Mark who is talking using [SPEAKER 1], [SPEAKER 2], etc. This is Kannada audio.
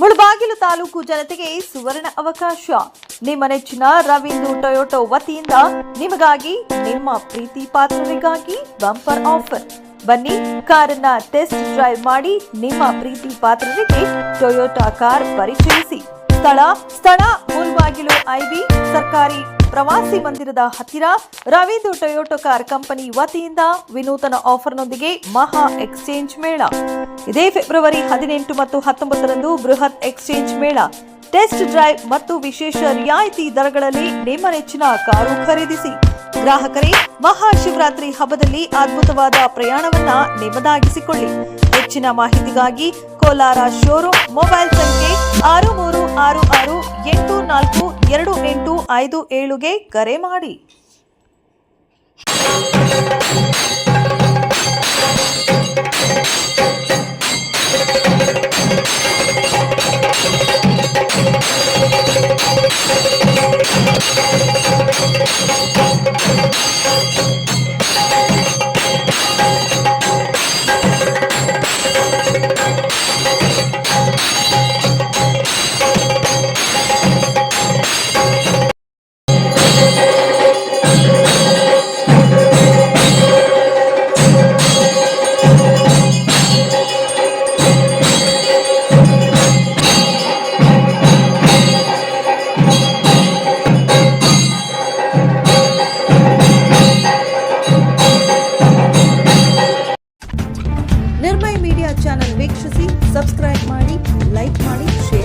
[SPEAKER 1] ಮುಳಬಾಗಿಲು ತಾಲೂಕು ಜನತೆಗೆ ಸುವರ್ಣ ಅವಕಾಶ. ನಿಮ್ಮ ನೆಚ್ಚಿನ ರವೀಂದ್ರ ಟೊಯೋಟೋ ವತಿಯಿಂದ ನಿಮಗಾಗಿ, ನಿಮ್ಮ ಪ್ರೀತಿ ಪಾತ್ರರಿಗಾಗಿ ಬಂಪರ್ ಆಫರ್ ಬನ್ನಿ, ಕಾರನ್ನ ಟೆಸ್ಟ್ ಡ್ರೈವ್ ಮಾಡಿ ನಿಮ್ಮ ಪ್ರೀತಿ ಪಾತ್ರರಿಗೆ ಟೊಯೋಟಾ ಕಾರ್ ಪರಿಚಯಿಸಿ. ಸ್ಥಳ ಸ್ಥಳ, ಮುಳಬಾಗಿಲು ಐಬಿ ಸರ್ಕಾರಿ ಪ್ರವಾಸಿ ಮಂದಿರದ ಹತ್ತಿರ ರವೀಂದ್ರ ಟೊಯೋಟೋ ಕಾರ್ ಕಂಪನಿ ವತಿಯಿಂದ ವಿನೂತನ ಆಫರ್ನೊಂದಿಗೆ ಮಹಾ ಎಕ್ಸ್ಚೇಂಜ್ ಮೇಳ. ಇದೇ ಫೆಬ್ರವರಿ ಹದಿನೆಂಟು ಮತ್ತು ಹತ್ತೊಂಬತ್ತರಂದು ಬೃಹತ್ ಎಕ್ಸ್ಚೇಂಜ್ ಮೇಳ. ಟೆಸ್ಟ್ ಡ್ರೈವ್ ಮತ್ತು ವಿಶೇಷ ರಿಯಾಯಿತಿ ದರಗಳಲ್ಲಿ ನಿಮ್ಮ ನೆಚ್ಚಿನ ಕಾರು ಖರೀದಿಸಿ. ಗ್ರಾಹಕರೇ, ಮಹಾಶಿವರಾತ್ರಿ ಹಬ್ಬದಲ್ಲಿ ಅದ್ಭುತವಾದ ಪ್ರಯಾಣವನ್ನ ನಿಮ್ಮದಾಗಿಸಿಕೊಳ್ಳಿ. ಹೆಚ್ಚಿನ ಮಾಹಿತಿಗಾಗಿ ಕೋಲಾರ ಶೋರೂಮ್ ಮೊಬೈಲ್ ಸಂಖ್ಯೆ ಆರು ಮೂರು ಆರು ಆರು ಎಂಟು ನಾಲ್ಕು ಎರಡು ಎಂಟು ಐದು ಏಳುಗೆ ಕರೆ ಮಾಡಿ. ಚಾನಲ್ ವೀಕ್ಷಿಸಿ ಸಬ್ಸ್ಕ್ರೈಬ್ ಮಾಡಿ ಲೈಕ್ ಮಾಡಿ ಶೇರ್